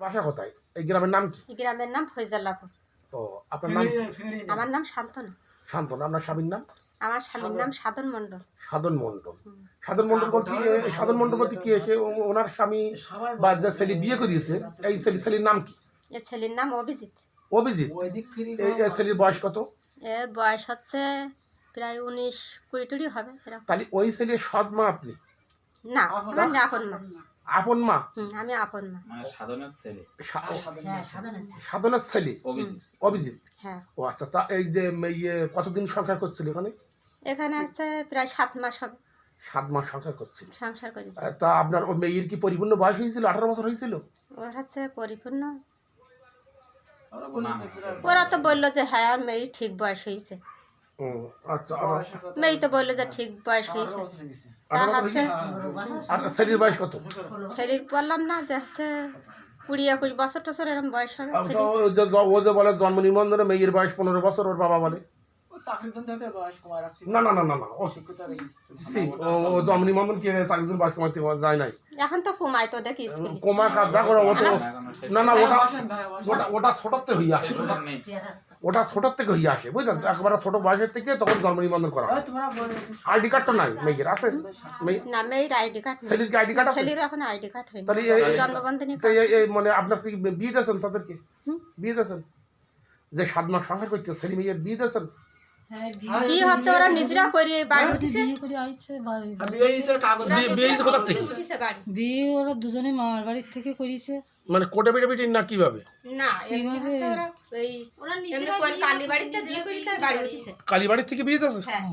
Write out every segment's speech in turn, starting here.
বাসা কোথায়? এই গ্রামের নাম কি? গ্রামের নাম ফৈজাল্লাপুর। ও আপনার নাম? আমার নাম শান্তনা। শান্তন আপনার স্বামীর নাম? আমার স্বামীর নাম সাধন মণ্ডল। সাধন মণ্ডল। সাধন মণ্ডল বলতে সাধন মণ্ডল বলতে কি এসে ওনার স্বামী বা যে ছেলে বিয়ে করিয়েছে এই ছেলে ছেলের নাম কি? এ ছেলের নাম অভিজিৎ। অভিজিৎ? এই এই ছেলের বয়স কত? এর বয়স হচ্ছে প্রায় উনিশ কুড়ি টুড়ি হবে তাহলে ওই ছেলের সৎ মা আপনি? না আমার আপন মা। আপন মা? আমি আপন মা। মানে সাধনের ছেলে। সা- সাধনার ছেলে। অভিজিৎ। অভিজিৎ? হ্যাঁ। ও আচ্ছা তা এই যে ইয়ে কতদিন সংসার করছিল এখানে? এখানে হচ্ছে প্রায় সাত মাস হবে সাত মাস সংসার করছিল। সংসার করেছে। তা আপনার ও মেয়ের কি পরিপূর্ণ বয়স হয়েছিল? আঠারো বছর হয়েছিল? ওর হচ্ছে পরিপূর্ণ। ওরা তো বলল যে হ্যাঁ মেয়ে ঠিক বয়স হয়েছে। ও, আচ্ছা আর- মেয়ে তো বলল যে ঠিক বয়স হয়েছে। তা হচ্ছে আর ছেলের বয়স কত? শরীর বললাম না যে হচ্ছে কুড়ি একুশ বছর টছর এরকম বয়স হবে। ও যে- ও বলে জন্ম নিবন্ধনে মেয়ের বয়স পনেরো বছর ওর বাবা বলে। না না না না না ও শিক্ষিত সি, ও- ও জন্ম নিবন্ধন কি চাকরির বয়স যায় নাই। এখন তো কমাই তো দেখি কমা কাজ যা করে না না ওটা ওটা ওটা ছোটতে হইয়া। ওটা ছোটোর থেকে হইয়া আসে বুঝলেন? একবার একেবারে ছোট বয়সের থেকে তখন জন্ম নিবন্ধন করা হয়। আইডি কার্ড তো নাই মেয়ের আছে? না মেয়ের আইডি কার্ড ছেলের কি আইডি কার্ড আছে? ছেলের এখন আইডি কার্ড হয়নি। তাহলে এই- এই- জন্মবন্ধনী তো এই- এই মানে আপনার কি বিয়ে দিয়েছেন তাদেরকে? হুম। বিয়ে দিয়েছেন? যে সাত মাস সংসার করছে ছেলে মেয়ের বিয়ে দিয়েছেন? বিয়ে হচ্ছে ওরা নিজেরা করে বাড়ি উঠেছে? বিয়ে করে আইছে বাড়ি বিয়ে হয়েছে কাগজ বিয়ে বিয়ে হয়েছে কোথা থেকে? উঠেছে বাড়ি। বিয়ে ওরা দুজনে মামার বাড়ির থেকে করেছে মানে কোটে পিটে পিটি না কীভাবে? না এমনি ওরা ওই এমনি কোন কালী বাড়িতে বিয়ে করে তাই বাড়ি উঠেছে। কালীবাড়ির থেকে বিয়ে দিয়েছে হ্যাঁ।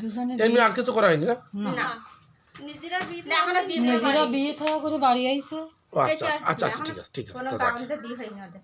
দুজনে এমনি আর কিছু করা হয়নি না? না। না। এখনও বিয়ে নিজেরা বিয়ে থাকা করে বাড়ি আইছে। আচ্ছা আচ্ছা আচ্ছা আচ্ছা ঠিক আছে ঠিক আছে কোনো কারণে বিয়ে হয়নি ওদের।